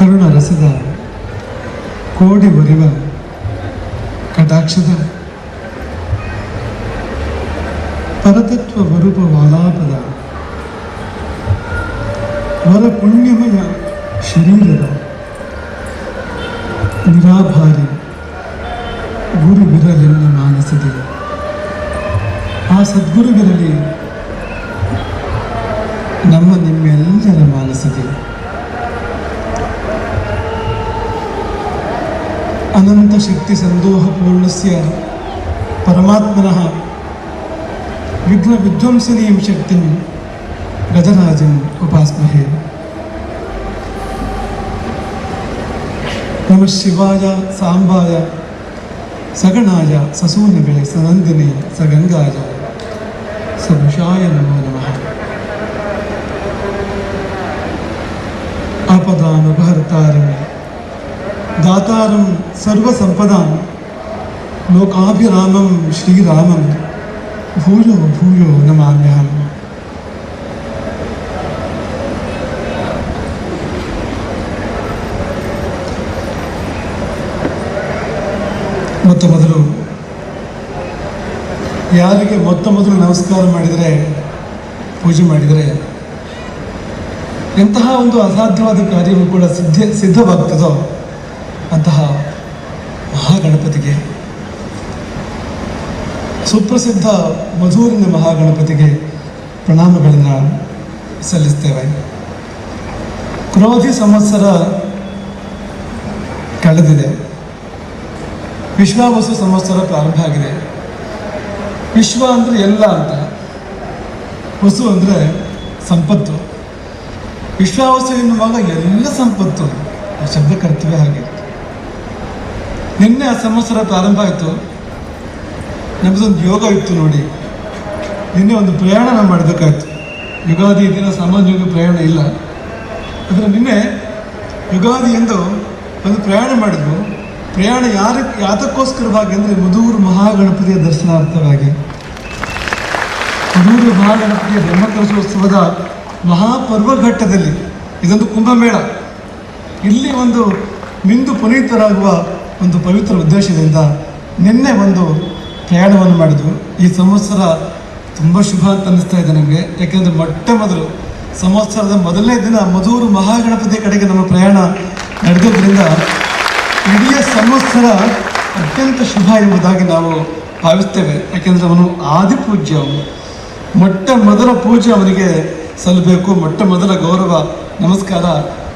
ಕರುಣ ರಸದ ಕೋಡಿ ಒರಿವ ಕಟಾಕ್ಷದ ಪರತತ್ವ ವರೂಪ ವಾಲಾಪದ ವರ ಪುಣ್ಯಮಯ ಶರೀರದ ನಿರಾಭಾರಿ ಗುರುವಿರಲೆಲ್ಲ ಮಾನಸದೆ ಆ ಸದ್ಗುರುವಿರಲಿ ನಮ್ಮ ನಿಮ್ಮೆಲ್ಲರ ಮಾನಸದೆ अनन्तशक्तिसन्दोहपूर्णस्य परमात्मनः विघ्नविध्वंसनीं शक्ति गजराज उपासमहे। नम शिवाय साम्बाय सगणाय, ससूनवे सनन्दिने सगंगाय, सभुषाय नमो नमः। आपदानुभर्तारिणे ದಾತಾರಂ ಸರ್ವ സർവസമ്പദാം ಲೋಕಾಭಿರಾಮಂ ಶ್ರೀರಾಮಂ ಭೂಯೋ ಭೂಯೋ ನಮಾಮ್ಯಹಂ. ಮೊತ್ತ ಮೊದಲು ಯಾರಿಗೆ ಮೊತ್ತ ಮೊದಲು ನಮಸ್ಕಾರ ಮಾಡಿದರೆ, ಪೂಜೆ ಮಾಡಿದರೆ, ಎಂತಹ ಒಂದು ಅಸಾಧ್ಯವಾದ ಕಾರ್ಯವು ಕೂಡ ಸಿದ್ಧ, ಸಿದ್ಧವಾಗ್ತದೋ ಅಂತಹ ಮಹಾಗಣಪತಿಗೆ. ಸುಪ್ರಸಿದ್ಧ ಮಧೂರಿನ ಮಹಾಗಣಪತಿಗೆ ಪ್ರಣಾಮಗಳನ್ನು ಸಲ್ಲಿಸ್ತೇವೆ. ಕ್ರೋಧಿ ಸಂವತ್ಸರ ಕಳೆದಿದೆ. ವಿಶ್ವಾವಸು ಸಂವತ್ಸರ ಪ್ರಾರಂಭ ಆಗಿದೆ. ವಿಶ್ವ ಅಂದರೆ ಎಲ್ಲ ಅಂತ. ವಸು ಅಂದರೆ ಸಂಪತ್ತು. ವಿಶ್ವಾವಸು ಎನ್ನುವಾಗ ಎಲ್ಲ ಸಂಪತ್ತು. ಆ ಕರ್ತವ್ಯ ಹಾಗೆ. ನಿನ್ನೆ ಆ ಸಂವತ್ಸರ ಪ್ರಾರಂಭ ಆಯಿತು. ನಮ್ಮದೊಂದು ಯೋಗ ಇತ್ತು ನೋಡಿ. ನಿನ್ನೆ ಒಂದು ಪ್ರಯಾಣ ನಾವು ಮಾಡಬೇಕಾಯ್ತು. ಯುಗಾದಿ ದಿನ ಸಾಮಾನ್ಯವಾಗಿ ಪ್ರಯಾಣ ಇಲ್ಲ. ಆದರೆ ನಿನ್ನೆ ಯುಗಾದಿ ಎಂದು ಒಂದು ಪ್ರಯಾಣ ಮಾಡಿದ್ವು. ಪ್ರಯಾಣ ಯಾರಕ್ಕೆ ಯಾತಕ್ಕೋಸ್ಕರವಾಗಿ ಅಂದರೆ ಮಧೂರು ಮಹಾಗಣಪತಿಯ ದರ್ಶನಾರ್ಥವಾಗಿ. ಮಧೂರು ಮಹಾಗಣಪತಿಯ ಬ್ರಹ್ಮಕಲಶೋತ್ಸವದ ಮಹಾಪರ್ವ ಘಟ್ಟದಲ್ಲಿ ಇದೊಂದು ಕುಂಭಮೇಳ. ಇಲ್ಲಿ ಒಂದು ಮಿಂದು ಪುನೀತರಾಗುವ ಒಂದು ಪವಿತ್ರ ಉದ್ದೇಶದಿಂದ ನಿನ್ನೆ ಒಂದು ಪ್ರಯಾಣವನ್ನು ಮಾಡಿದ್ವು. ಈ ಸಂವತ್ಸರ ತುಂಬ ಶುಭ ಅಂತ ಅನ್ನಿಸ್ತಾ ಇದೆ ನಮಗೆ. ಯಾಕೆಂದರೆ ಮೊಟ್ಟ ಮೊದಲು ಸಂವತ್ಸರದ ಮೊದಲನೇ ದಿನ ಮಧೂರು ಮಹಾಗಣಪತಿ ಕಡೆಗೆ ನಮ್ಮ ಪ್ರಯಾಣ ನಡೆದಿದ್ದರಿಂದ ಇಡೀ ಸಂವತ್ಸರ ಅತ್ಯಂತ ಶುಭ ಎಂಬುದಾಗಿ ನಾವು ಭಾವಿಸ್ತೇವೆ. ಯಾಕೆಂದರೆ ಅವನು ಆದಿಪೂಜ್ಯ ಅವನು. ಮೊಟ್ಟ ಮೊದಲ ಪೂಜೆ ಅವನಿಗೆ ಸಲ್ಲಬೇಕು. ಮೊಟ್ಟ ಮೊದಲ ಗೌರವ, ನಮಸ್ಕಾರ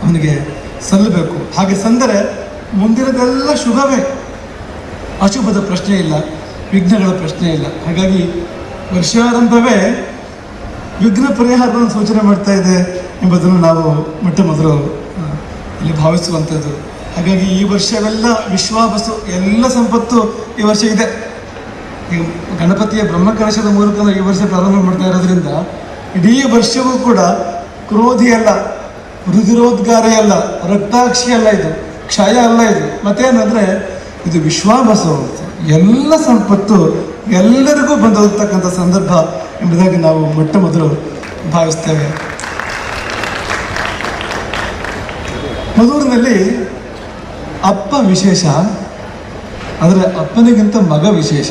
ಅವನಿಗೆ ಸಲ್ಲಬೇಕು. ಹಾಗೆ ಸಂದರೆ ಮುಂದಿನದೆಲ್ಲ ಶುಭವೇ. ಅಶುಭದ ಪ್ರಶ್ನೆ ಇಲ್ಲ, ವಿಘ್ನಗಳ ಪ್ರಶ್ನೆ ಇಲ್ಲ. ಹಾಗಾಗಿ ವರ್ಷಾರಂಭವೇ ವಿಘ್ನ ಪರಿಹಾರವನ್ನು ಸೂಚನೆ ಮಾಡ್ತಾ ಇದೆ ಎಂಬುದನ್ನು ನಾವು ಮೊಟ್ಟ ಮೊದಲು ಇಲ್ಲಿ ಭಾವಿಸುವಂಥದ್ದು. ಹಾಗಾಗಿ ಈ ವರ್ಷವೆಲ್ಲ ವಿಶ್ವಾಬಸು ಎಲ್ಲ ಸಂಪತ್ತು ಈ ವರ್ಷ ಇದೆ. ಈಗ ಗಣಪತಿಯ ಬ್ರಹ್ಮಕಲಶದ ಮೂಲಕ ಈ ವರ್ಷ ಪ್ರಾರಂಭ ಮಾಡ್ತಾ ಇರೋದ್ರಿಂದ ಇಡೀ ವರ್ಷವೂ ಕೂಡ ಕ್ರೋಧಿ ಅಲ್ಲ ರುಧಿರೋದ್ಗಾರ ಅಲ್ಲ ರಕ್ತಾಕ್ಷಿ ಅಲ್ಲ ಇದು. ಕ್ಷಯ ಅಲ್ಲ ಇದು. ಮತ್ತೇನಂದ್ರೆ ಇದು ವಿಶ್ವಾಭಸು ಅಂತ ಎಲ್ಲ ಸಂಪತ್ತು ಎಲ್ಲರಿಗೂ ಬಂದು ಹೋಗ್ತಕ್ಕಂಥ ಸಂದರ್ಭ ಎಂಬುದಾಗಿ ನಾವು ಮೊಟ್ಟ ಮೊದಲು ಭಾವಿಸ್ತೇವೆ. ಮಧೂರಿನಲ್ಲಿ ಅಪ್ಪ ವಿಶೇಷ ಅಂದರೆ ಅಪ್ಪನಿಗಿಂತ ಮಗ ವಿಶೇಷ.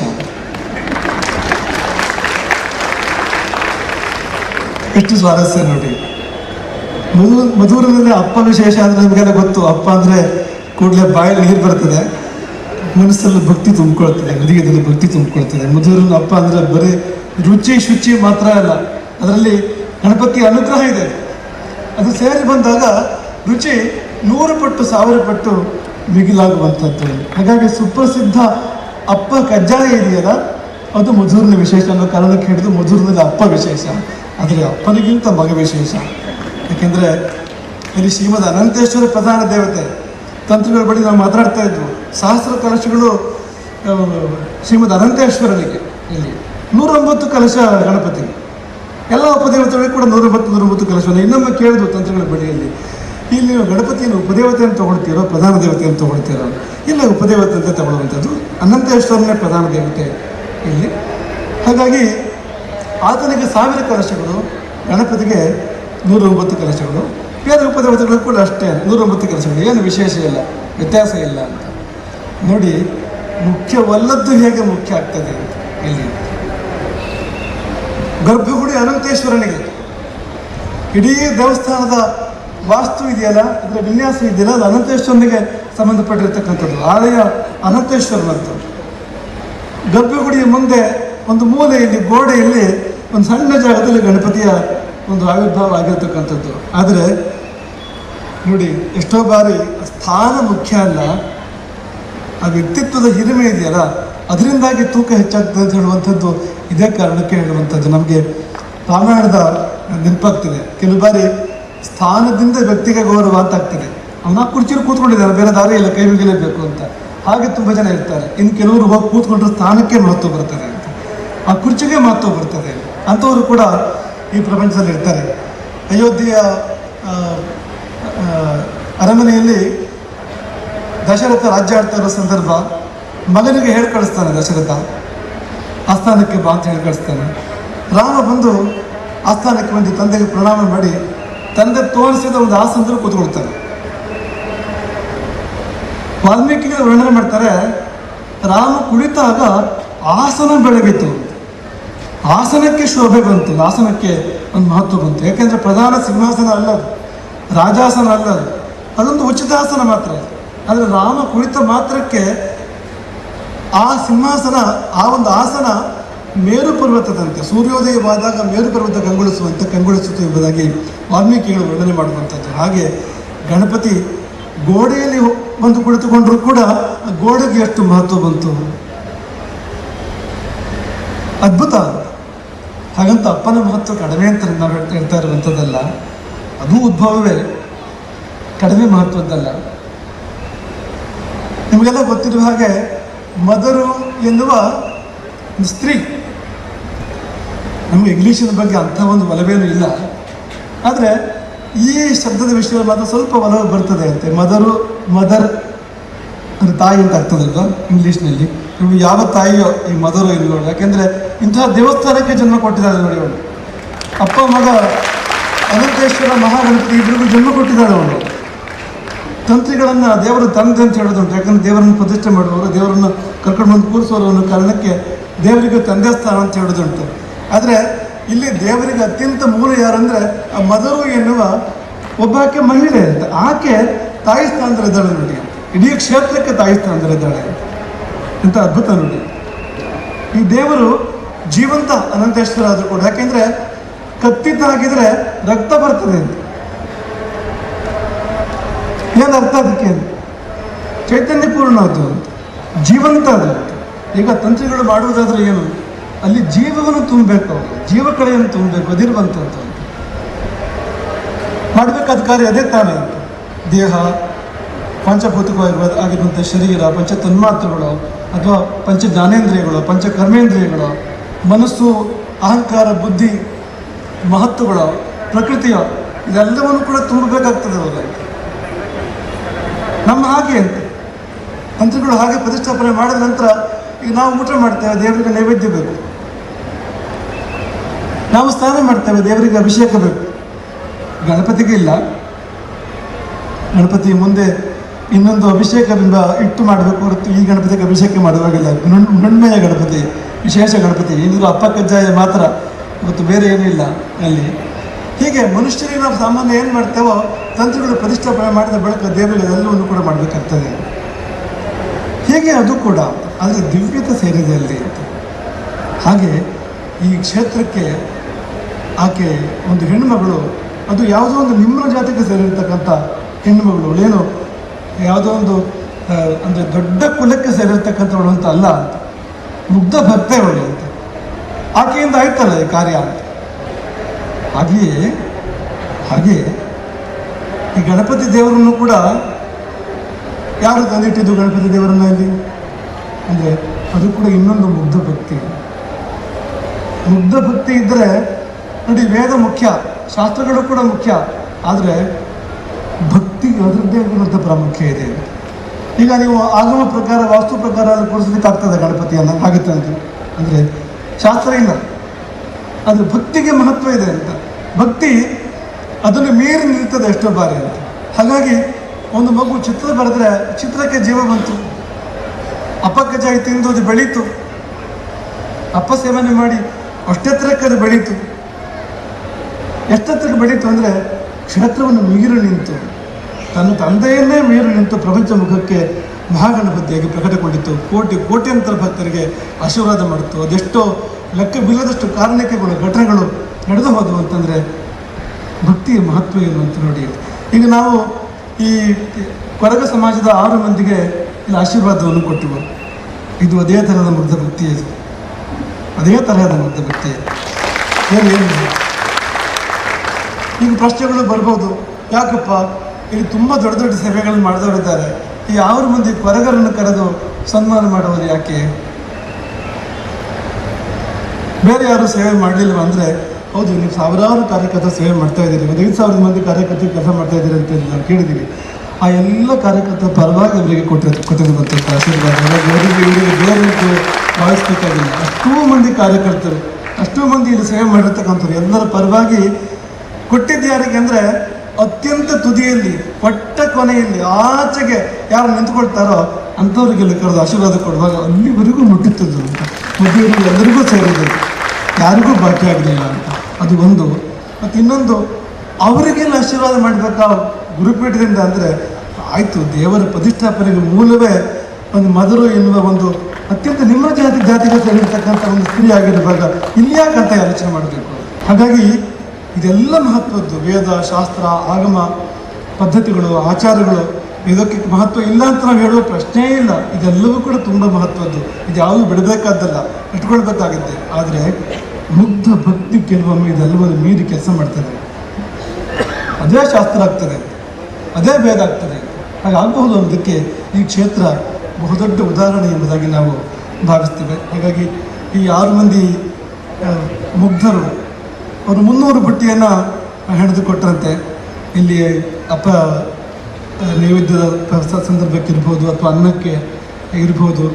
ಎಷ್ಟು ಸ್ವಾರಸ್ಯ ನೋಡಿ. ಮಧು ಅಪ್ಪ ವಿಶೇಷ ಅಂದರೆ ನಮಗೆಲ್ಲ ಗೊತ್ತು. ಅಪ್ಪ ಅಂದರೆ ಕೂಡಲೇ ಬಾಯಲ್ಲಿ ನೀರು ಬರ್ತದೆ. ಮನಸ್ಸಲ್ಲಿ ಭಕ್ತಿ ತುಂಬಿಕೊಳ್ತದೆ ಹೃದಯದಲ್ಲಿ ಭಕ್ತಿ ತುಂಬಿಕೊಳ್ತದೆ. ಮಧುರನ ಅಪ್ಪ ಅಂದರೆ ಬರೀ ರುಚಿ ಶುಚಿ ಮಾತ್ರ ಅಲ್ಲ, ಅದರಲ್ಲಿ ಗಣಪತಿ ಅನುಗ್ರಹ ಇದೆ. ಅದು ಸೇರಿ ಬಂದಾಗ ರುಚಿ ನೂರು ಪಟ್ಟು, ಸಾವಿರ ಪಟ್ಟು ಮಿಗಿಲಾಗುವಂಥದ್ದು. ಹಾಗಾಗಿ ಸುಪ್ರಸಿದ್ಧ ಅಪ್ಪ ಕಜ್ಜಾಯ ಇದೆಯಲ್ಲ, ಅದು ಮಧುರಿನ ವಿಶೇಷ ಅನ್ನೋ ಕಾರಣಕ್ಕೆ ಹಿಡಿದು ಮಧುರನಲ್ಲಿ ಅಪ್ಪ ವಿಶೇಷ. ಆದರೆ ಅಪ್ಪನಿಗಿಂತ ಮಗ ವಿಶೇಷ. ಯಾಕೆಂದರೆ ಇಲ್ಲಿ ಶ್ರೀಮದ್ ಅನಂತೇಶ್ವರ ಪ್ರಧಾನ ದೇವತೆ ತಂತ್ರಗಳ ಬಳಿ ನಾವು ಮಾತಾಡ್ತಾ ಇದ್ವು. ಸಹಸ್ರ ಕಲಶಗಳು ಶ್ರೀಮದ್ ಅನಂತೇಶ್ವರನಿಗೆ ಇಲ್ಲಿ. ನೂರೊಂಬತ್ತು ಕಲಶ ಗಣಪತಿಗೆ. ಎಲ್ಲ ಉಪದೇವತೆಗಳಿಗೆ ಕೂಡ ನೂರೊಂಬತ್ತು ನೂರೊಂಬತ್ತು ಕಲಶವನ್ನು. ಇನ್ನೊಮ್ಮೆ ಕೇಳಿದ್ವು ತಂತ್ರಗಳ ಬಳಿಯಲ್ಲಿ, ಇಲ್ಲಿ ನೀವು ಗಣಪತಿಯನ್ನು ಉಪದೇವತೆಯನ್ನು ತಗೊಳ್ತೀರೋ, ಪ್ರಧಾನ ದೇವತೆಯನ್ನು ತಗೊಳ್ತೀರೋ, ಇಲ್ಲ ಉಪದೇವತೆ ಅಂತ ತಗೊಳ್ಳುವಂಥದ್ದು ಅನಂತೇಶ್ವರನೇ ಪ್ರಧಾನ ದೇವತೆ ಇಲ್ಲಿ. ಹಾಗಾಗಿ ಆತನಿಗೆ ಸಾವಿರ ಕಲಶಗಳು, ಗಣಪತಿಗೆ ನೂರೊಂಬತ್ತು ಕಲಶಗಳು. ಬೇರೆ ಉಪದೇವತೆಗಳು ಕೂಡ ಅಷ್ಟೇ, ನೂರೊಂಬತ್ತು ಕೆಲಸಗಳು, ಏನು ವಿಶೇಷ ಇಲ್ಲ, ವ್ಯತ್ಯಾಸ ಇಲ್ಲ ಅಂತ. ನೋಡಿ, ಮುಖ್ಯವಲ್ಲದ್ದು ಹೇಗೆ ಮುಖ್ಯ ಆಗ್ತದೆ ಅಂತ ಇಲ್ಲಿ. ಗರ್ಭಗುಡಿ ಅನಂತೇಶ್ವರನಿಗೆ. ಇಡೀ ದೇವಸ್ಥಾನದ ವಾಸ್ತು ಇದೆಯಲ್ಲ ಅದರ ವಿನ್ಯಾಸ ಇದೆಯಲ್ಲ, ಅದು ಅನಂತೇಶ್ವರನಿಗೆ ಸಂಬಂಧಪಟ್ಟಿರ್ತಕ್ಕಂಥದ್ದು, ಆಲಯ ಅನಂತೇಶ್ವರನಂತ ಗರ್ಭಗುಡಿಯ ಮುಂದೆ ಒಂದು ಮೂಲೆಯಲ್ಲಿ ಗೋಡೆಯಲ್ಲಿ ಒಂದು ಸಣ್ಣ ಜಾಗದಲ್ಲಿ ಗಣಪತಿಯ ಒಂದು ಆವಿರ್ಭಾವ ಆಗಿರ್ತಕ್ಕಂಥದ್ದು. ಆದರೆ ನೋಡಿ, ಎಷ್ಟೋ ಬಾರಿ ಸ್ಥಾನ ಮುಖ್ಯ ಅಲ್ಲ, ಆ ವ್ಯಕ್ತಿತ್ವದ ಹಿರಿಮೆ ಇದೆಯಲ್ಲ, ಅದರಿಂದಾಗಿ ತೂಕ ಹೆಚ್ಚಾಗ್ತದೆ ಅಂತ ಹೇಳುವಂಥದ್ದು ಇದೇ ಕಾರಣಕ್ಕೆ ಹೇಳುವಂಥದ್ದು. ನಮಗೆ ರಾಮಾಯಣದ ನೆನಪಾಗ್ತಿದೆ. ಕೆಲವು ಬಾರಿ ಸ್ಥಾನದಿಂದ ವ್ಯಕ್ತಿಗೆ ಗೌರವ ಅಂತ ಆಗ್ತದೆ. ಅವನ ಕುರ್ಚಿಯಲ್ಲಿ ಕೂತ್ಕೊಂಡಿದ್ದಾರೆ ಬೇರೆ ದಾರಿ ಇಲ್ಲ, ಕೈ ಮುಗಿಲೇಬೇಕು ಅಂತ. ಹಾಗೆ ತುಂಬ ಜನ ಇರ್ತಾರೆ. ಇನ್ನು ಕೆಲವರು ಹೋಗಿ ಕೂತ್ಕೊಂಡ್ರೆ ಸ್ಥಾನಕ್ಕೆ ಮಹತ್ವ ಬರ್ತದೆ ಅಂತ. ಆ ಕುರ್ಚಿಗೆ ಮಹತ್ವ ಬರ್ತದೆ ಅಂಥವರು ಕೂಡ ಈ ಪ್ರಪಂಚದಲ್ಲಿ ಇರ್ತಾರೆ. ಅಯೋಧ್ಯೆಯ ಅರಮನೆಯಲ್ಲಿ ದಶರಥ ರಾಜ್ಯ ಆಡ್ತಾ ಇರೋ ಸಂದರ್ಭ ಮಗನಿಗೆ ಹೇಳಿ ಕಳಿಸ್ತಾನೆ ದಶರಥ, ಆಸ್ಥಾನಕ್ಕೆ ಬಾ ಅಂತ ಹೇಳಿ ಕಳಿಸ್ತಾನೆ. ರಾಮ ಬಂದು ಆಸ್ಥಾನಕ್ಕೆ ಬಂದು ತಂದೆಗೆ ಪ್ರಣಾಮ ಮಾಡಿ ತಂದೆ ತೋರಿಸಿದ ಒಂದು ಆಸನದಲ್ಲಿ ಕೂತ್ಕೊಳ್ತಾನೆ. ವಾಲ್ಮೀಕಿಗೆ ವರ್ಣನೆ ಮಾಡ್ತಾರೆ, ರಾಮ ಕುಳಿತಾಗ ಆಸನ ಬೆಳಗಿತು ಆಸನಕ್ಕೆ ಶೋಭೆ ಬಂತು, ಆಸನಕ್ಕೆ ಒಂದು ಮಹತ್ವ ಬಂತು. ಯಾಕೆಂದ್ರೆ ಪ್ರಧಾನ ಸಿಂಹಾಸನ ಅಲ್ಲ ರಾಜಾಸನ ಅಲ್ಲ ಅದು ಅದೊಂದು ಉಚಿತಾಸನ ಮಾತ್ರ. ಆದರೆ ರಾಮ ಕುಳಿತ ಮಾತ್ರಕ್ಕೆ ಆ ಸಿಂಹಾಸನ, ಆ ಒಂದು ಆಸನ ಮೇರು ಪರ್ವತದಂತೆ ಸೂರ್ಯೋದಯವಾದಾಗ ಮೇರು ಪರ್ವತ ಕಂಗೊಳಿಸುವಂತೆ ಕಂಗೊಳಿಸುತ್ತೆ ಎಂಬುದಾಗಿ ವಾಲ್ಮೀಕಿಗಳು ವರ್ಣನೆ ಮಾಡುವಂಥದ್ದು. ಹಾಗೆ ಗಣಪತಿ ಗೋಡೆಯಲ್ಲಿ ಬಂದು ಕುಳಿತುಕೊಂಡರೂ ಕೂಡ ಆ ಗೋಡೆಗೆ ಎಷ್ಟು ಮಹತ್ವ ಬಂತು. ಅದ್ಭುತ. ಹಾಗಂತ ಅಪ್ಪನ ಮಹತ್ವ ಕಡಿಮೆ ಅಂತ ನಾವು ಹೇಳ್ತಾ ಇರುವಂಥದ್ದಲ್ಲ. ಅದು ಉದ್ಭವವೇ. ಕಡಿಮೆ ಮಹತ್ವದ್ದಲ್ಲ. ನಿಮಗೆಲ್ಲ ಗೊತ್ತಿರುವ ಹಾಗೆ ಮದರು ಎನ್ನುವ ಸ್ತ್ರೀ. ನಮಗೆ ಇಂಗ್ಲೀಷಿನ ಬಗ್ಗೆ ಅಂಥ ಒಂದು ಒಲವೇನು ಇಲ್ಲ. ಆದರೆ ಈ ಶಬ್ದದ ವಿಷಯದಲ್ಲಿ ಮಾತ್ರ ಸ್ವಲ್ಪ ಒಲವು ಬರ್ತದೆ ಅಂತೆ. ಮದರು, ಮದರ್ ಅಂದರೆ ತಾಯಿ ಅಂತ ಆಗ್ತದಲ್ವಾ ಇಂಗ್ಲೀಷ್ನಲ್ಲಿ. ನಿಮಗೆ ಯಾವ ತಾಯಿಯೋ ಈ ಮದರು ಇಲ್ವೋ ಯಾಕೆಂದರೆ ಇಂತಹ ದೇವಸ್ಥಾನಕ್ಕೆ ಜನ್ಮ ಕೊಟ್ಟಿದ್ದಾರೆ ನೋಡಿ ಅವಳು. ಅಪ್ಪ, ಮಗ ಅನಂತೇಶ್ವರ ಮಹಾಗಣಪತಿ ಇಬ್ಬರಿಗೂ ಜನ್ಮ ಕೊಟ್ಟಿದ್ದಾಳೆ ಅವಳು. ತಂತ್ರಿಗಳನ್ನು ದೇವರು ತಂದೆ ಅಂತ ಹೇಳೋದುಂಟು ಯಾಕಂದ್ರೆ ದೇವರನ್ನು ಪ್ರತಿಷ್ಠೆ ಮಾಡುವವರು, ದೇವರನ್ನು ಕರ್ಕೊಂಡು ಬಂದು ಕೂರಿಸುವವರು ಅನ್ನೋ ಕಾರಣಕ್ಕೆ ದೇವರಿಗೆ ತಂದೆ ಸ್ಥಾನ ಅಂತ ಹೇಳೋದುಂಟು ಆದರೆ ಇಲ್ಲಿ ದೇವರಿಗೆ ಅತ್ಯಂತ ಮೂಲ ಯಾರಂದರೆ ಆ ಮದರು ಎನ್ನುವ ಒಬ್ಬಾಕೆ ಮಹಿಳೆ ಅಂತ. ಆಕೆ ತಾಯಿ ಸ್ಥಾನದಲ್ಲಿದ್ದಾಳೆ ನೋಡಿ. ಇಡೀ ಕ್ಷೇತ್ರಕ್ಕೆ ತಾಯಿ ಸ್ಥಾನದಲ್ಲಿದ್ದಾಳೆ ಅಂತ ಅದ್ಭುತ ನೋಡಿ. ಈ ದೇವರು ಜೀವಂತ ಅನಂತೇಶ್ವರ ಆದರೂ ಕೂಡ. ಯಾಕೆಂದ್ರೆ ಕತ್ತಿತ ಆಗಿದ್ರೆ ರಕ್ತ ಬರ್ತದೆ ಅಂತ. ಏನು ಅರ್ಥ ಅದಕ್ಕೆ ಚೈತನ್ಯಪೂರ್ಣ ಅದು ಜೀವಂತ ಅದು. ಈಗ ತಂತ್ರಿಗಳು ಮಾಡುವುದಾದ್ರೆ ಏನು? ಅಲ್ಲಿ ಜೀವವನ್ನು ತುಂಬಬೇಕು ಅವರು. ಜೀವಕಳೆಯನ್ನು ತುಂಬಬೇಕು. ಅದಿರುವಂಥದ್ದು ಮಾಡಬೇಕಾದ ಕಾರ್ಯ ಅದೇ ತಾನೇ ದೇಹ ಪಂಚಭೂತವಾಗಿರುವ ಆಗಿರುವಂಥ ಶರೀರ ಪಂಚ ತನ್ಮಾತ್ರಗಳು ಅಥವಾ ಪಂಚ ಜ್ಞಾನೇಂದ್ರಿಯಗಳು ಪಂಚ ಕರ್ಮೇಂದ್ರಿಯಗಳು ಮನಸ್ಸು, ಅಹಂಕಾರ, ಬುದ್ಧಿ ಮಹತ್ವಗಳು ಪ್ರಕೃತಿಯ ಇದೆಲ್ಲವನ್ನು ಕೂಡ ತುಂಬಬೇಕಾಗ್ತದೆ ಅವರು ನಮ್ಮ ಹಾಗೆ ಅಂತ. ಮಂತ್ರಿಗಳು ಹಾಗೆ ಪ್ರತಿಷ್ಠಾಪನೆ ಮಾಡಿದ ನಂತರ ಈಗ ನಾವು ಊಟ ಮಾಡ್ತೇವೆ, ದೇವರಿಗೆ ನೈವೇದ್ಯ ಬೇಕು. ನಾವು ಸ್ನಾನ ಮಾಡ್ತೇವೆ, ದೇವರಿಗೆ ಅಭಿಷೇಕ ಬೇಕು. ಗಣಪತಿಗೆ ಇಲ್ಲ. ಗಣಪತಿ ಮುಂದೆ ಇನ್ನೊಂದು ಅಭಿಷೇಕ ಬಿಂಬ ಇಟ್ಟು ಮಾಡಬೇಕು ಹೊರತು ಈ ಗಣಪತಿಗೆ ಅಭಿಷೇಕ ಮಾಡುವಾಗಿಲ್ಲ ಮೃಣ್ಮಯ ಗಣಪತಿ, ವಿಶೇಷ ಗಣಪತಿ ಏನಿದ್ರು ಅಪ್ಪ ಕಜ್ಜಾಯ ಮಾತ್ರ ಮತ್ತು ಬೇರೆ ಏನೂ ಇಲ್ಲ ಅಲ್ಲಿ. ಹೀಗೆ ಮನುಷ್ಯರಿಗೆ ನಾವು ಸಾಮಾನ್ಯ ಏನು ಮಾಡ್ತೇವೋ ತಂತ್ರಗಳು ಪ್ರತಿಷ್ಠಾಪನೆ ಮಾಡಿದ ಬಳಿಕ ದೇವರಿಗೆ ಎಲ್ಲವನ್ನು ಕೂಡ ಮಾಡಬೇಕಾಗ್ತದೆ. ಹೀಗೆ ಅದು ಕೂಡ ಆದರೆ ದಿವ್ಯತೆ ಸೇರಿದೆ ಅಲ್ಲಿ ಹಾಗೆ ಈ ಕ್ಷೇತ್ರಕ್ಕೆ ಆಕೆ ಒಂದು ಹೆಣ್ಣುಮಗಳು, ಅದು ಯಾವುದೋ ಒಂದು ನಿಮ್ಮ ಜಾತಿಗೆ ಸೇರಿರ್ತಕ್ಕಂಥ ಹೆಣ್ಣುಮಗಳು, ಏನು ಯಾವುದೋ ಒಂದು ಅಂದರೆ ದೊಡ್ಡ ಕುಲಕ್ಕೆ ಸೇರಿರ್ತಕ್ಕಂಥವಳು ಅಂತ ಅಲ್ಲ, ಮುಗ್ಧ ಭಕ್ತೆ ಅವಳು ಅಂತ. ಆಕೆಯಿಂದ ಆಯ್ತಲ್ಲ ಈ ಕಾರ್ಯ? ಅಂತ ಹಾಗೆಯೇ ಹಾಗೆ ಈ ಗಣಪತಿ ದೇವರನ್ನು ಕೂಡ ಯಾರು ತಂದಿಟ್ಟಿದ್ದು ಗಣಪತಿ ದೇವರನ್ನ ಇಲ್ಲಿ ಅಂದರೆ ಅದು ಕೂಡ ಇನ್ನೊಂದು ಮುಗ್ಧ ಭಕ್ತಿ. ಮುಗ್ಧ ಭಕ್ತಿ ಇದ್ದರೆ ನೋಡಿ ವೇದ ಮುಖ್ಯ, ಶಾಸ್ತ್ರಗಳು ಕೂಡ ಮುಖ್ಯ, ಆದರೆ ಭಕ್ತಿ ಅದರದ್ದೇ ವಿರುದ್ಧ ಪ್ರಾಮುಖ್ಯ ಇದೆ. ಈಗ ನೀವು ಆಗಮ ಪ್ರಕಾರ, ವಾಸ್ತು ಪ್ರಕಾರ ಅಲ್ಲಿ ಆಗ್ತದೆ ಗಣಪತಿಯನ್ನು? ಆಗುತ್ತೆ ಅಂತ ಅಂದರೆ ಶಾಸ್ತ್ರ ಇಲ್ಲ. ಆದರೆ ಭಕ್ತಿಗೆ ಮಹತ್ವ ಇದೆ ಅಂತ. ಭಕ್ತಿ ಅದನ್ನು ಮೀರಿ ನಿಲ್ತದೆ ಎಷ್ಟೋ ಬಾರಿ ಅಂತ. ಹಾಗಾಗಿ ಒಂದು ಮಗು ಚಿತ್ರ ಬರೆದ್ರೆ ಚಿತ್ರಕ್ಕೆ ಜೀವ ಬಂತು. ಅಪಕಜಾಯಿ ತಿಂದು ಅದು ಬೆಳೀತು. ಅಪ್ಪ ಸೇವನೆ ಮಾಡಿ ಅಷ್ಟೆತ್ತರಕ್ಕೆ ಅದು ಬೆಳೀತು. ಎಷ್ಟೆತ್ತರಕ್ಕೆ ಬೆಳೀತು ಅಂದರೆ ಕ್ಷೇತ್ರವನ್ನು ಮೀರಿ ನಿಂತು. ತನ್ನ ತಂದೆಯನ್ನೇ ಮೀರಿ ನಿಂತು ಪ್ರಪಂಚ ಮುಖಕ್ಕೆ ಮಹಾಗಣಪತಿಯಾಗಿ ಪ್ರಕಟಗೊಂಡಿತ್ತು. ಕೋಟಿ, ಕೋಟ್ಯಂತರ ಭಕ್ತರಿಗೆ ಆಶೀರ್ವಾದ ಮಾಡಿತು ಅದೆಷ್ಟೋ ಲೆಕ್ಕವಿಲ್ಲದಷ್ಟು ಕಾರಣಕ್ಕೆಗಳು, ಘಟನೆಗಳು ನಡೆದು ಹೋದವು ಅಂತಂದರೆ ಭಕ್ತಿಯ ಮಹತ್ವ ಏನು ಅಂತ ನೋಡಿ. ಈಗ ನಾವು ಈ ಕೊರಗ ಸಮಾಜದ ಆರು ಮಂದಿಗೆ ಇಲ್ಲಿ ಆಶೀರ್ವಾದವನ್ನು ಕೊಟ್ಟಿವು. ಇದು ಅದೇ ಥರದ ಮುಗ್ಧ ಭಕ್ತಿ. ಇದು ಅದೇ ತರಹದ ಮುಗ್ಧ ಭಕ್ತಿ. ಏನು ಏನು? ಈಗ ಪ್ರಶ್ನೆಗಳು ಬರ್ಬೋದು. ಯಾಕಪ್ಪ? ಇಲ್ಲಿ ತುಂಬ ದೊಡ್ಡ ದೊಡ್ಡ ಸೇವೆಗಳನ್ನು ಮಾಡಿದವರಿದ್ದಾರೆ. ಈ ಆರು ಮಂದಿ ಕೊರಗರನ್ನು ಕರೆದು ಸನ್ಮಾನ ಮಾಡೋರು ಯಾಕೆ? ಬೇರೆ ಯಾರು ಸೇವೆ ಮಾಡಲಿಲ್ಲ ಅಂದರೆ, ಹೌದು, ನೀವು ಸಾವಿರಾರು ಕಾರ್ಯಕರ್ತರ ಸೇವೆ ಮಾಡ್ತಾ ಇದ್ದೀರಿ, ಒಂದು ಐದು ಸಾವಿರದ ಮಂದಿ ಕಾರ್ಯಕರ್ತರು ಕೆಲಸ ಮಾಡ್ತಾ ಇದ್ದೀರಿ ಅಂತ ನಾವು ಕೇಳಿದ್ದೀವಿ. ಆ ಎಲ್ಲ ಕಾರ್ಯಕರ್ತರ ಪರವಾಗಿ ಅವರಿಗೆ ಕೊಟ್ಟಿರೋ ಕೊಟ್ಟಿರುವಂಥ ಆಶೀರ್ವಾದ. ಅವರಿಗೆ ಇವರಿಗೆ ಬೇರೆ ಭಾವಿಸ್ಬೇಕಾಗಿಲ್ಲ. ಅಷ್ಟೂ ಮಂದಿ ಕಾರ್ಯಕರ್ತರು, ಅಷ್ಟೂ ಮಂದಿ ಇಲ್ಲಿ ಸೇವೆ ಮಾಡಿರ್ತಕ್ಕಂಥವ್ರು ಎಲ್ಲರ ಪರವಾಗಿ ಕೊಟ್ಟಿದ್ದು ಯಾರಿಗೆ ಅಂದರೆ ಅತ್ಯಂತ ತುದಿಯಲ್ಲಿ ಕೊಟ್ಟ ಕೊನೆಯಲ್ಲಿ, ಆಚೆಗೆ ಯಾರು ನಿಂತ್ಕೊಳ್ತಾರೋ ಅಂಥವ್ರಿಗೆಲ್ಲ ಕರೆದು ಆಶೀರ್ವಾದ ಕೊಡುವಾಗ ಅಲ್ಲಿವರೆಗೂ ಮುಟ್ಟುತ್ತದೆ ಅಂತ. ಮದುವೆಯವರು ಎಲ್ಲರಿಗೂ ಸೇರಿದೆ. ಯಾರಿಗೂ ಬಾಕಿ ಆಗಲಿಲ್ಲ ಅಂತ. ಅದು ಒಂದು. ಮತ್ತು ಇನ್ನೊಂದು, ಅವರಿಗೆಲ್ಲ ಆಶೀರ್ವಾದ ಮಾಡಬೇಕಾ ಗುರುಪೀಠದಿಂದ ಅಂದರೆ ಆಯಿತು, ದೇವರ ಪ್ರತಿಷ್ಠಾಪನೆಗೆ ಮೂಲವೇ ಒಂದು ಮದರು ಎನ್ನುವ ಒಂದು ಅತ್ಯಂತ ನಿಮ್ಮ ಜಾತಿ, ಜಾತಿಗೆ ಸೇರಿರ್ತಕ್ಕಂಥ ಒಂದು ಸ್ತ್ರೀ ಆಗಿರುವಾಗ ಇಲ್ಲಿ ಆಲೋಚನೆ ಮಾಡಬೇಕು. ಹಾಗಾಗಿ ಇದೆಲ್ಲ ಮಹತ್ವದ್ದು. ವೇದ, ಶಾಸ್ತ್ರ, ಆಗಮ, ಪದ್ಧತಿಗಳು, ಆಚಾರಗಳು, ಇದಕ್ಕೆ ಮಹತ್ವ ಇಲ್ಲ ಅಂತ ನಾವು ಹೇಳುವ ಪ್ರಶ್ನೆಯೇ ಇಲ್ಲ. ಇದೆಲ್ಲವೂ ಕೂಡ ತುಂಬ ಮಹತ್ವದ್ದು. ಇದು ಯಾವುದು ಬಿಡಬೇಕಾದ್ದಲ್ಲ, ಇಟ್ಕೊಳ್ಬೇಕಾಗುತ್ತೆ. ಆದರೆ ಮುಗ್ಧ ಭಕ್ತಿ ಕೆಲವೊಮ್ಮೆ ಇದೆಲ್ಲವನ್ನು ಮೀರಿ ಕೆಲಸ ಮಾಡ್ತದೆ. ಅದೇ ಶಾಸ್ತ್ರ ಆಗ್ತದೆ. ಅದೇ ಭೇದ ಆಗ್ತದೆ. ಹಾಗಾಗಬಹುದು ಅನ್ನೋದಕ್ಕೆ ಈ ಕ್ಷೇತ್ರ ಬಹುದೊಡ್ಡ ಉದಾಹರಣೆ ಎಂಬುದಾಗಿ ನಾವು ಭಾವಿಸ್ತೇವೆ. ಹಾಗಾಗಿ ಈ ಆರು ಮಂದಿ ಮುಗ್ಧರು ಅವರು ಮುನ್ನೂರು ಬುಟ್ಟಿಯನ್ನು ಹೆಣೆದು ಕೊಟ್ಟರಂತೆ ಇಲ್ಲಿ ಅಪ್ಪ ನೈವೇದ್ಯದ ಪ್ರಸಾದ ಸಂದರ್ಭಕ್ಕೆ ಇರ್ಬೋದು ಅಥವಾ ಅನ್ನಕ್ಕೆ ಇರ್ಬೋದು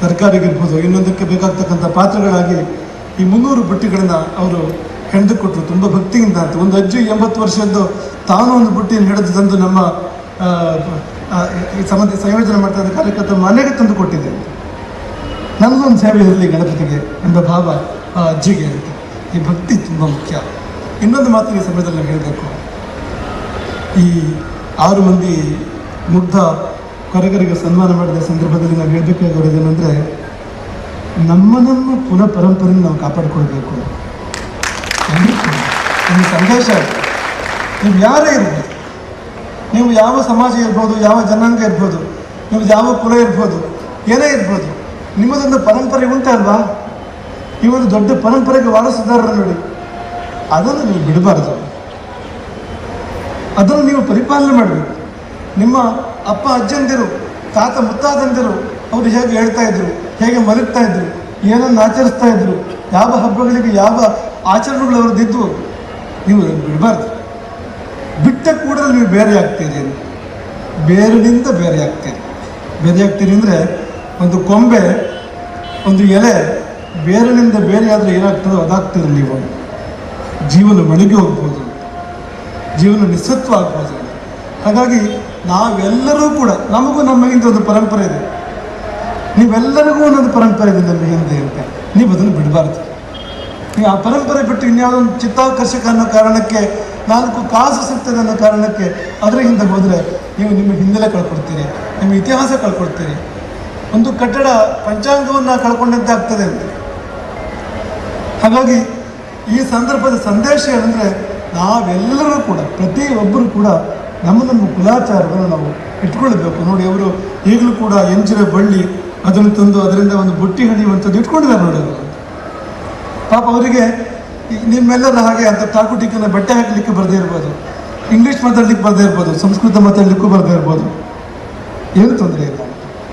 ತರಕಾರಿಗೆ ಇರ್ಬೋದು ಇನ್ನೊಂದಕ್ಕೆ ಬೇಕಾಗ್ತಕ್ಕಂಥ ಪಾತ್ರಗಳಾಗಿ ಈ ಮುನ್ನೂರು ಬುಟ್ಟಿಗಳನ್ನು ಅವರು ಹೆಣೆದು ಕೊಟ್ಟರು ತುಂಬ ಭಕ್ತಿಯಿಂದ ಅಂತ. ಒಂದು ಅಜ್ಜಿ ಎಂಬತ್ತು ವರ್ಷದ್ದು ತಾನು ಒಂದು ಬುಟ್ಟಿಯನ್ನು ಹಿಡಿದು ತಂದು ನಮ್ಮ ಈ ಸಂಬಂಧ ಸಂಯೋಜನೆ ಮಾಡ್ತಾ ಇದ್ದ ಕಾರ್ಯಕರ್ತ ಮನೆಗೆ ತಂದು ಕೊಟ್ಟಿದೆ ಅಂತ ನನಗೊಂದು ಸೇವೆ ಇರಲಿ ಗಣಪತಿಗೆ ಎಂಬ ಭಾವ ಆ ಅಜ್ಜಿಗೆ ಅಂತ. ಈ ಭಕ್ತಿ ತುಂಬ ಮುಖ್ಯ. ಇನ್ನೊಂದು ಮಾತು ಈ ಸಮಯದಲ್ಲಿ ನಾವು ಹೇಳಬೇಕು. ಈ ಆರು ಮಂದಿ ಮುಗ್ಧ ಕೊರಗರಿಗೆ ಸನ್ಮಾನ ಮಾಡಿದ ಸಂದರ್ಭದಲ್ಲಿ ನಾವು ಹೇಳಬೇಕಾಗಿರೋದೇನೆಂದರೆ ನಮ್ಮ ನಮ್ಮ ಪುನಃ ಪರಂಪರೆಯನ್ನು ನಾವು ಕಾಪಾಡಿಕೊಳ್ಬೇಕು. ಒಂದು ಸಂದೇಶ. ನೀವು ಯಾರೇ ಇರ್ಬೋದು, ನೀವು ಯಾವ ಸಮಾಜ ಇರ್ಬೋದು, ಯಾವ ಜನಾಂಗ ಇರ್ಬೋದು, ನೀವು ಯಾವ ಕುಲ ಇರ್ಬೋದು, ಏನೇ ಇರ್ಬೋದು, ನಿಮ್ಮದೊಂದು ಪರಂಪರೆ ಉಂಟಲ್ವಾ? ಒಂದು ದೊಡ್ಡ ಪರಂಪರೆಗೆ ವಾರಸುದಾರರು ನೋಡಿ. ಅದನ್ನು ನೀವು ಬಿಡಬಾರ್ದು. ಅದನ್ನು ನೀವು ಪರಿಪಾಲನೆ ಮಾಡಬೇಕು. ನಿಮ್ಮ ಅಪ್ಪ, ಅಜ್ಜಂದಿರು, ತಾತ, ಮುತ್ತಾದಂದಿರು ಅವರು ಹೇಗೆ ಹೇಳ್ತಾ ಇದ್ರು, ಹೇಗೆ ಮಲಗ್ತಾ ಇದ್ರು, ಏನನ್ನು ಆಚರಿಸ್ತಾ ಇದ್ರು, ಯಾವ ಹಬ್ಬಗಳಿಗೆ ಯಾವ ಆಚರಣೆಗಳು ಅವ್ರದ್ದಿದ್ವು ನೀವು ಬಿಡಬಾರ್ದು. ಬಿಟ್ಟ ಕೂಡಲೇ ನೀವು ಬೇರೆ ಆಗ್ತೀರಿ ಬೇರಿನಿಂದ ಬೇರೆ ಆಗ್ತೀರಿ. ಬೇರೆ ಆಗ್ತೀರಿ ಅಂದರೆ ಒಂದು ಕೊಂಬೆ, ಒಂದು ಎಲೆ ಬೇರಿನಿಂದ ಬೇರೆ ಆದರೆ ಏನಾಗ್ತದೋ ಅದಾಗ್ತಿರಲಿಲ್ಲ ನೀವು. ಜೀವನ ಮಳಿಗೆ ಹೋಗ್ಬೋದು. ಜೀವನ ನಿಸ್ಸತ್ವ ಆಗ್ಬೋದು. ಹಾಗಾಗಿ ನಾವೆಲ್ಲರೂ ಕೂಡ ನಮಗೂ ನಮ್ಮ ಹಿಂದೆ ಒಂದು ಪರಂಪರೆ ಇದೆ. ನೀವೆಲ್ಲರಿಗೂ ಒಂದೊಂದು ಪರಂಪರೆ ಇದೆ ನಮ್ಮ ಹಿಂದೆ ಅಂತ. ನೀವು ಅದನ್ನು ಬಿಡಬಾರ್ದು. ನೀವು ಆ ಪರಂಪರೆ ಬಿಟ್ಟು ಇನ್ಯಾವುದೊಂದು ಚಿತ್ತಾಕರ್ಷಕ ಅನ್ನೋ ಕಾರಣಕ್ಕೆ, ನಾಲ್ಕು ಕಾಸು ಸಿಗ್ತದೆ ಅನ್ನೋ ಕಾರಣಕ್ಕೆ ಅದರ ಹಿಂದೆ ಹೋದರೆ ನೀವು ನಿಮ್ಮ ಹಿನ್ನೆಲೆ ಕಳ್ಕೊಡ್ತೀರಿ, ನಿಮ್ಮ ಇತಿಹಾಸ ಕಳ್ಕೊಡ್ತೀರಿ. ಒಂದು ಕಟ್ಟಡ ಪಂಚಾಂಗವನ್ನು ಕಳ್ಕೊಂಡಂತೆ ಆಗ್ತದೆ ಅಂತ. ಹಾಗಾಗಿ ಈ ಸಂದರ್ಭದ ಸಂದೇಶ ಏನಂದರೆ ನಾವೆಲ್ಲರೂ ಕೂಡ, ಪ್ರತಿಯೊಬ್ಬರು ಕೂಡ ನಮ್ಮ ನಮ್ಮ ಕುಲಾಚಾರವನ್ನು ನಾವು ಇಟ್ಕೊಳ್ಬೇಕು ನೋಡಿ, ಅವರು ಈಗಲೂ ಕೂಡ ಎಂಜಿನ ಬಳ್ಳಿ ಅದನ್ನು ತಂದು ಅದರಿಂದ ಒಂದು ಬುಟ್ಟಿ ಹಣಿಯುವಂಥದ್ದು ಇಟ್ಕೊಂಡಿದ್ದಾರೆ ನೋಡಿ ಅವರು. ಪಾಪ ಅವರಿಗೆ ನಿಮ್ಮೆಲ್ಲರ ಹಾಗೆ ಅಂತ ತಾಕುಟಿಕನ್ನ ಬಟ್ಟೆ ಹಾಕಲಿಕ್ಕೆ ಬರದೇ ಇರ್ಬೋದು ಇಂಗ್ಲೀಷ್ ಮಾತಾಡ್ಲಿಕ್ಕೆ ಬರದೇ ಇರ್ಬೋದು, ಸಂಸ್ಕೃತ ಮಾತಾಡ್ಲಿಕ್ಕೂ ಬರದೇ ಇರ್ಬೋದು. ಏನು ತೊಂದರೆ ಇಲ್ಲ.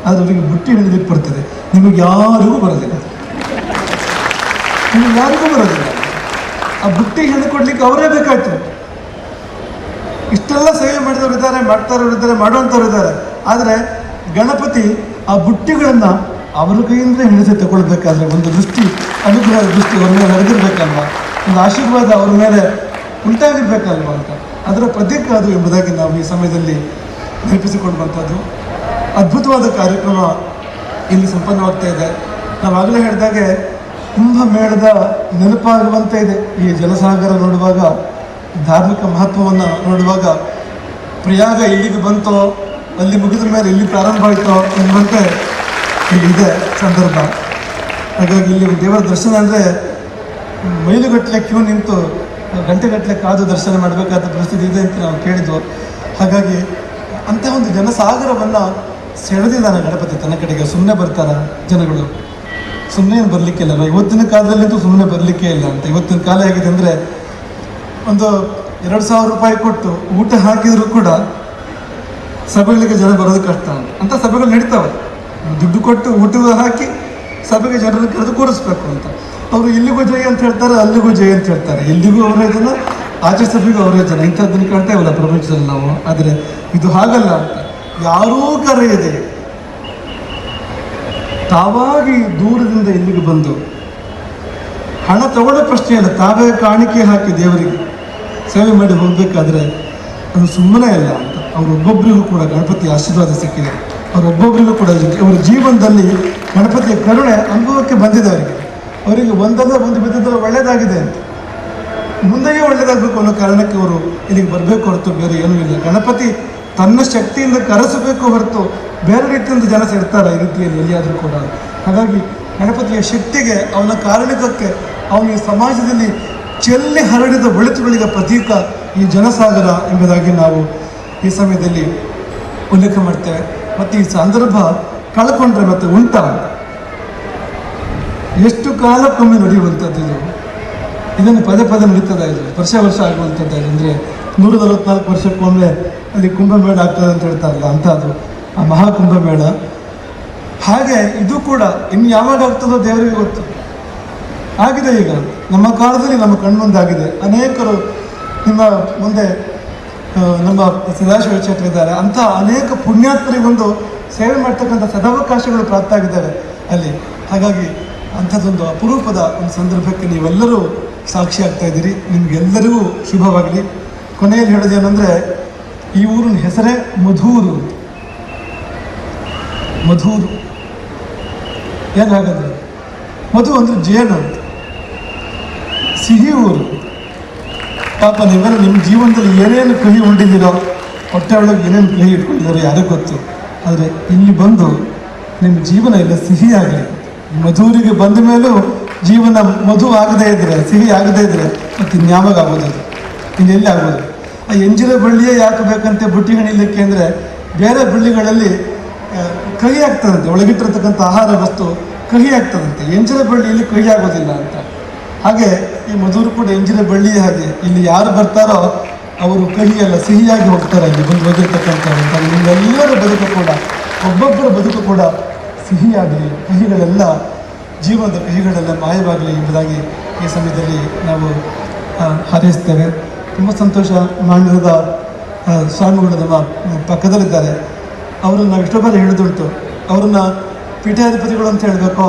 ಆದರೆ ಅವರಿಗೆ ಬುಟ್ಟಿ ಹಿಡಿಲಿಕ್ಕೆ ಬರ್ತದೆ. ನಿಮಗೆ ಯಾರಿಗೂ ಬರೋದಿಲ್ಲ. ನಿಮಗೆ ಯಾರಿಗೂ ಬರೋದಿಲ್ಲ. ಆ ಬುಟ್ಟಿ ಹೆಣ್ಣು ಕೊಡ್ಲಿಕ್ಕೆ ಅವರೇ ಬೇಕಾಯ್ತು. ಇಷ್ಟೆಲ್ಲ ಸೇವೆ ಮಾಡಿದವರು ಇದ್ದಾರೆ ಮಾಡ್ತಾರವ್ರು ಇದ್ದಾರೆ, ಮಾಡುವಂಥವ್ರು ಇದ್ದಾರೆ. ಆದರೆ ಗಣಪತಿ ಆ ಬುಟ್ಟಿಗಳನ್ನು ಅವರ ಕೈಯಿಂದ ಹಿಡಿದು ತಗೊಳ್ಬೇಕಾದ್ರೆ ಒಂದು ದೃಷ್ಟಿ, ಅನುಗ್ರಹದ ದೃಷ್ಟಿ ಅವ್ರ ಮೇಲೆ ನಡೆದಿರ್ಬೇಕಲ್ವ? ಒಂದು ಆಶೀರ್ವಾದ ಅವ್ರ ಮೇಲೆ ಉಂಟಾಗಿರ್ಬೇಕಲ್ವ ಅಂತ. ಅದರ ಪ್ರತೀಕ ಅದು ಎಂಬುದಾಗಿ ನಾವು ಈ ಸಮಯದಲ್ಲಿ ನೆನಪಿಸಿಕೊಳ್ಳುವಂಥದ್ದು ಅದ್ಭುತವಾದ ಕಾರ್ಯಕ್ರಮ ಇಲ್ಲಿ ಸಂಪನ್ನವಾಗ್ತಾ ಇದೆ. ನಾವಾಗಲೇ ಹೇಳಿದಾಗೆ ಕುಂಭಮೇಳದ ನೆನಪಾಗುವಂತೆ ಇದೆ. ಈ ಜಲಸಾಗರ ನೋಡುವಾಗ, ಧಾರ್ಮಿಕ ಮಹತ್ವವನ್ನು ನೋಡುವಾಗ, ಪ್ರಯಾಗ ಇಲ್ಲಿಗೆ ಬಂತೋ, ಅಲ್ಲಿ ಮುಗಿದ ಮೇಲೆ ಇಲ್ಲಿ ಪ್ರಾರಂಭ ಆಯಿತೋ ಎಂಬಂತೆ ಇದೆ ಸಂದರ್ಭ. ಹಾಗಾಗಿ ಇಲ್ಲಿ ದೇವರ ದರ್ಶನ ಅಂದರೆ ಮೈಲುಗಟ್ಟಲೆ ಕ್ಯೂ ನಿಂತು, ಗಂಟೆಗಟ್ಟಲೆ ಕಾದು ದರ್ಶನ ಮಾಡಬೇಕಾದ ಪರಿಸ್ಥಿತಿ ಇದೆ ಅಂತ ನಾವು ಕೇಳಿದ್ವು. ಹಾಗಾಗಿ ಅಂಥ ಒಂದು ಜನಸಾಗರವನ್ನು ಸೆಳೆದಿದ್ದಾನೆ ಗಣಪತಿ ತನ್ನ ಕಡೆಗೆ. ಸುಮ್ಮನೆ ಬರ್ತಾರ ಜನಗಳು? ಸುಮ್ಮನೆ ಏನು ಬರಲಿಕ್ಕಿಲ್ಲ ಇವತ್ತಿನ ಕಾಲದಲ್ಲಂತೂ ಸುಮ್ಮನೆ ಬರಲಿಕ್ಕೆ ಇಲ್ಲ ಅಂತ. ಇವತ್ತಿನ ಕಾಲ ಹೇಗಿದೆ ಅಂದರೆ ಒಂದು ಎರಡು ಸಾವಿರ ರೂಪಾಯಿ ಕೊಟ್ಟು ಊಟ ಹಾಕಿದರೂ ಕೂಡ ಸಭೆಗಳಿಗೆ ಜನ ಬರೋದು ಕಷ್ಟ ಅಂತ. ಸಭೆಗಳು ನಡೀತಾವೆ. ದುಡ್ಡು ಕೊಟ್ಟು ಊಟ ಹಾಕಿ ಸಭೆಗೆ ಜನರನ್ನು ಕರೆದು ಕೂರಿಸ್ಬೇಕು ಅಂತ. ಅವರು ಇಲ್ಲಿಗೂ ಜಯ ಅಂತ ಹೇಳ್ತಾರೆ, ಅಲ್ಲಿಗೂ ಜಯ ಅಂತ ಹೇಳ್ತಾರೆ. ಇಲ್ಲಿಗೂ ಅವರೇ ಜನ, ಆಚೆ ಸಭೆಗೂ ಅವರೇ ಜನ. ಇಂಥದ್ದನ್ನು ಕಾಣ್ತಾ ಇವಲ್ಲ ಪ್ರಪಂಚದಲ್ಲಿ ನಾವು. ಆದರೆ ಇದು ಹಾಗಲ್ಲ ಅಂತ. ಯಾರೂ ಕರೆಯದೆ ತಾವಾಗಿ ದೂರದಿಂದ ಇಲ್ಲಿಗೆ ಬಂದು ಹಣ ತಗೊಳ್ಳೋ ಪ್ರಶ್ನೆ ಇಲ್ಲ ತಾವೇ ಕಾಣಿಕೆ ಹಾಕಿ ದೇವರಿಗೆ ಸೇವೆ ಮಾಡಿ ಹೋಗಬೇಕಾದ್ರೆ ಅದು ಸುಮ್ಮನೆ ಅಲ್ಲ ಅಂತ. ಅವರೊಬ್ಬೊಬ್ಬರಿಗೂ ಕೂಡ ಗಣಪತಿ ಆಶೀರ್ವಾದ ಸಿಕ್ಕಿದೆ. ಅವರೊಬ್ಬೊಬ್ಬರಿಗೂ ಕೂಡ ಅವರ ಜೀವನದಲ್ಲಿ ಗಣಪತಿಯ ಕರುಣೆ ಅನುಭವಕ್ಕೆ ಬಂದಿದೆ ಅವರಿಗೆ. ಅವರಿಗೆ ಒಂದಲ್ಲ ಒಂದು ವಿಧದಲ್ಲಿ ಒಳ್ಳೆಯದಾಗಿದೆ ಅಂತ. ಮುಂದೆಯೇ ಒಳ್ಳೆಯದಾಗಬೇಕು ಅನ್ನೋ ಕಾರಣಕ್ಕೆ ಅವರು ಇಲ್ಲಿಗೆ ಬರಬೇಕು ಹೊರತು ಬೇರೆ ಏನೂ ಇಲ್ಲ. ಗಣಪತಿ ತನ್ನ ಶಕ್ತಿಯಿಂದ ಕರೆಸಬೇಕು ಹೊರತು ಬೇರೆ ರೀತಿಯಿಂದ ಜನ ಸೇರ್ತಾರೆ, ಈ ರೀತಿಯಲ್ಲಿ ಎಲ್ಲಿಯಾದರೂ ಕೂಡ. ಹಾಗಾಗಿ ಗಣಪತಿಯ ಶಕ್ತಿಗೆ ಅವನ ಕಾರಣಿಕಕ್ಕೆ ಅವನ ಸಮಾಜದಲ್ಲಿ ಚೆಲ್ಲಿ ಹರಡಿದ ಒಳಿತುಗಳಿಗೆ ಪ್ರತೀಕ ಈ ಜನಸಾಗರ ಎಂಬುದಾಗಿ ನಾವು ಈ ಸಮಯದಲ್ಲಿ ಉಲ್ಲೇಖ ಮಾಡ್ತೇವೆ. ಮತ್ತು ಈ ಸಂದರ್ಭ ಕಳ್ಕೊಂಡ್ರೆ ಮತ್ತೆ ಉಂಟಾ? ಎಷ್ಟು ಕಾಲಕ್ಕೊಮ್ಮೆ ನಡೆಯುವಂಥದ್ದು ಇದು? ಇದನ್ನು ಪದೇ ಪದೇ ನಡೀತದೆ ಇದು. ವರ್ಷ ವರ್ಷ ಆಗುವಂಥದ್ದು ಅಂದರೆ ನೂರ ನಲವತ್ನಾಲ್ಕು ವರ್ಷಕ್ಕೊಮ್ಮೆ ಅಲ್ಲಿ ಕುಂಭಮೇಳ ಆಗ್ತದೆ ಅಂತ ಹೇಳ್ತಾರಲ್ಲ, ಅಂಥದ್ದು. ಆ ಮಹಾಕುಂಭಮೇಳ. ಹಾಗೆ ಇದು ಕೂಡ ಇನ್ನು ಯಾವಾಗ ಆಗ್ತದೋ ದೇವರಿಗೆ ಗೊತ್ತು. ಆಗಿದೆ ಈಗ. ನಮ್ಮ ಕಾಲದಲ್ಲಿ ನಮ್ಮ ಕಣ್ಮುಂದಾಗಿದೆ. ಅನೇಕರು ನಿಮ್ಮ ಮುಂದೆ ನಮ್ಮ ಸದಾಶಿವ ಇದ್ದಾರೆ ಅಂಥ ಅನೇಕ ಪುಣ್ಯಾತ್ಮರಿಗೊಂದು ಸೇವೆ ಮಾಡ್ತಕ್ಕಂಥ ಸದಾವಕಾಶಗಳು ಪ್ರಾಪ್ತ ಆಗಿದ್ದಾರೆ ಅಲ್ಲಿ. ಹಾಗಾಗಿ ಅಂಥದ್ದೊಂದು ಅಪರೂಪದ ಒಂದು ಸಂದರ್ಭಕ್ಕೆ ನೀವೆಲ್ಲರೂ ಸಾಕ್ಷಿ ಆಗ್ತಾ ಇದ್ದೀರಿ. ನಿಮಗೆಲ್ಲರಿಗೂ ಶುಭವಾಗಲಿ. ಕೊನೆಯಲ್ಲಿ ಹೇಳೋದೇನೆಂದರೆ, ಈ ಊರಿನ ಹೆಸರೇ ಮಧೂರು. ಮಧೂರು. ಏನಾಗದು? ಮಧು ಅಂದರೆ ಜೇನು ಅಂತ. ಸಿಹಿ ಊರು. ಪಾಪ ನೀವೆಲ್ಲ ನಿಮ್ಮ ಜೀವನದಲ್ಲಿ ಏನೇನು ಕಹಿ ಉಂಡಿದ್ದೀರೋ, ಹೊಟ್ಟೆ ಒಳಗೆ ಏನೇನು ಕಹಿ ಇಟ್ಕೊಂಡಿದ್ದೀರೋ ಯಾರಿಗೂ ಗೊತ್ತು. ಆದರೆ ಇಲ್ಲಿ ಬಂದು ನಿಮ್ಮ ಜೀವನ ಇಲ್ಲ ಸಿಹಿಯಾಗಲಿ ಮಧುರಿಗೆ ಬಂದ ಮೇಲೂ ಜೀವನ ಮಧು ಆಗದೇ ಇದ್ದರೆ ಸಿಹಿ ಆಗದೇ ಇದ್ದರೆ ಮತ್ತು ಇನ್ಯಾವಾಗ ಆಗೋದು ಇನ್ನೆಲ್ಲಿ ಆಗೋದು? ಆ ಎಂಜಿನ ಬಳ್ಳಿಯೇ ಯಾಕೆ ಬೇಕಂತೆ ಬುಟ್ಟಿ ಹಣಿಲಿಕ್ಕೆ ಅಂದರೆ ಬೇರೆ ಬಳ್ಳಿಗಳಲ್ಲಿ ಕಹಿ ಆಗ್ತದಂತೆ ಒಳಗಿಟ್ಟಿರ್ತಕ್ಕಂಥ ಆಹಾರ ವಸ್ತು ಕಹಿ ಆಗ್ತದಂತೆ ಎಂಜಿನ ಬಳ್ಳಿಯಲ್ಲಿ ಕಹಿ ಆಗೋದಿಲ್ಲ ಅಂತ. ಹಾಗೆ ಈ ಮಧುರು ಕೂಡ ಎಂಜಿನ ಬಳ್ಳಿ ಹಾಗೆ. ಇಲ್ಲಿ ಯಾರು ಬರ್ತಾರೋ ಅವರು ಕಹಿಯಲ್ಲ ಸಿಹಿಯಾಗಿ ಹೋಗ್ತಾರೆ ಇಲ್ಲಿ ಬಂದು ಬಂದಿರತಕ್ಕಂಥ ನಿಮ್ಮೆಲ್ಲರ ಬದುಕು ಕೂಡ, ಒಬ್ಬೊಬ್ಬರ ಬದುಕು ಕೂಡ ಸಿಹಿಯಾಗಲಿ ಕಹಿಗಳೆಲ್ಲ ಜೀವನದ ಕಹಿಗಳೆಲ್ಲ ಮಾಯವಾಗಲಿ ಎಂಬುದಾಗಿ ಈ ಸಮಯದಲ್ಲಿ ನಾವು ಹಾರೈಸ್ತೇವೆ ತುಂಬ ಸಂತೋಷ ಮಾಡಿದ ಸ್ವಾಮಿಗಳು ನಮ್ಮ ಪಕ್ಕದಲ್ಲಿದ್ದಾರೆ. ಅವರನ್ನು ಬಾರಿ ಹೇಳಿದುಂಟು ಅವ್ರನ್ನ ಪೀಠಾಧಿಪತಿಗಳು ಅಂತ ಹೇಳಬೇಕೋ,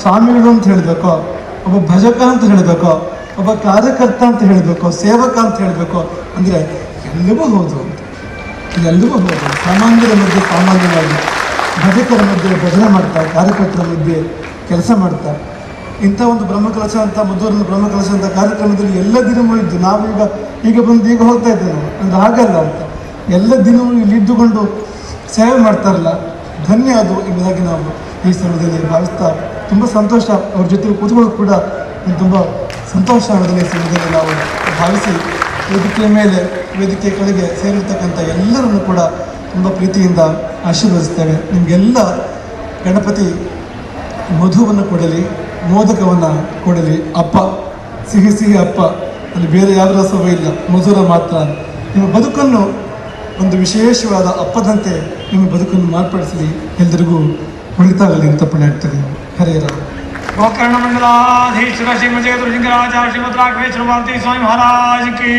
ಸ್ವಾಮಿಗಳು ಅಂತ ಹೇಳಬೇಕೋ, ಒಬ್ಬ ಭಜಕ ಅಂತ ಹೇಳಬೇಕೋ, ಒಬ್ಬ ಕಾರ್ಯಕರ್ತ ಅಂತ ಹೇಳಬೇಕು, ಸೇವಕ ಅಂತ ಹೇಳಬೇಕು, ಅಂದರೆ ಎಲ್ಲವೂ ಹೌದು ಅಂತ. ಎಲ್ಲವೂ ಹೌದು ಸಾಮಾನ್ಯರ ಮಧ್ಯೆ ಸಾಮಾನ್ಯವಾಗಿ ಭಜಕರ ಮಧ್ಯೆ ಭಜನೆ ಮಾಡ್ತಾ, ಕಾರ್ಯಕರ್ತರ ಮಧ್ಯೆ ಕೆಲಸ ಮಾಡ್ತಾ. ಇಂಥ ಒಂದು ಬ್ರಹ್ಮಕಲಶ ಅಂತ ಮಧುರನ ಬ್ರಹ್ಮಕಲಶ ಅಂತ ಕಾರ್ಯಕ್ರಮದಲ್ಲಿ ಎಲ್ಲ ದಿನವೂ ಇದ್ದು ನಾವು ಈಗ ಈಗ ಬಂದು ಈಗ ಹೋಗ್ತಾ ಇದ್ದೇವೆ. ಅಂದ್ರೆ ಹಾಗಲ್ಲ ಅಂತ. ಎಲ್ಲ ದಿನವೂ ಇಲ್ಲಿ ಇದ್ದುಕೊಂಡು ಸೇವೆ ಮಾಡ್ತಾರಲ್ಲ, ಧನ್ಯ ಅದು ಎಂಬುದಾಗಿ ನಾವು ಈ ಸಮಯದಲ್ಲಿ ಭಾವಿಸ್ತಾ ತುಂಬ ಸಂತೋಷ ಅವ್ರ ಜೊತೆ ಕೂತ್ಕೊಳ್ಳೋದು ಕೂಡ ತುಂಬ ಸಂತೋಷ ಆಗೋದಿಲ್ಲ ಈ ಸಮಯದಲ್ಲಿ ನಾವು ಭಾವಿಸಿ ವೇದಿಕೆಯ ಮೇಲೆ, ವೇದಿಕೆಯ ಕಡೆಗೆ ಸೇರಿರ್ತಕ್ಕಂಥ ಎಲ್ಲರನ್ನು ಕೂಡ ತುಂಬ ಪ್ರೀತಿಯಿಂದ ಆಶೀರ್ವದಿಸ್ತೇವೆ. ನಿಮಗೆಲ್ಲ ಗಣಪತಿ ಮಧುವನ್ನು ಕೊಡಲಿ, ಮೋದಕವನ್ನು ಕೊಡಲಿ, ಅಪ್ಪ, ಸಿಹಿ ಸಿಹಿ ಅಪ್ಪ, ಅಲ್ಲಿ ಬೇರೆ ಯಾವ ರಸವೂ ಇಲ್ಲ, ಮಧುರ ಮಾತ್ರ. ನಿಮ್ಮ ಬದುಕನ್ನು ಒಂದು ವಿಶೇಷವಾದ ಅಪ್ಪದಂತೆ ನಿಮ್ಮ ಬದುಕನ್ನು ಮಾರ್ಪಡಿಸಿರಿ. ಎಲ್ಲರಿಗೂ ಒಳಿತಾಗಲಿ ಅಂತ ಪಣ ಇರ್ತದೆ ಹರಿಯರ ಗೋಕರ್ಣ ಮಂಡಲಾಧೀಶ್ವರ ಶ್ರೀಮಜೇಂದ್ರ ಸಿಂಗರಾಜ ಶ್ರೀಮದ್ ರಾಘವೇಶ್ವರ ಭಾರತಿ ಸ್ವಾಮಿ ಮಹಾರಾಜ್ ಕಿ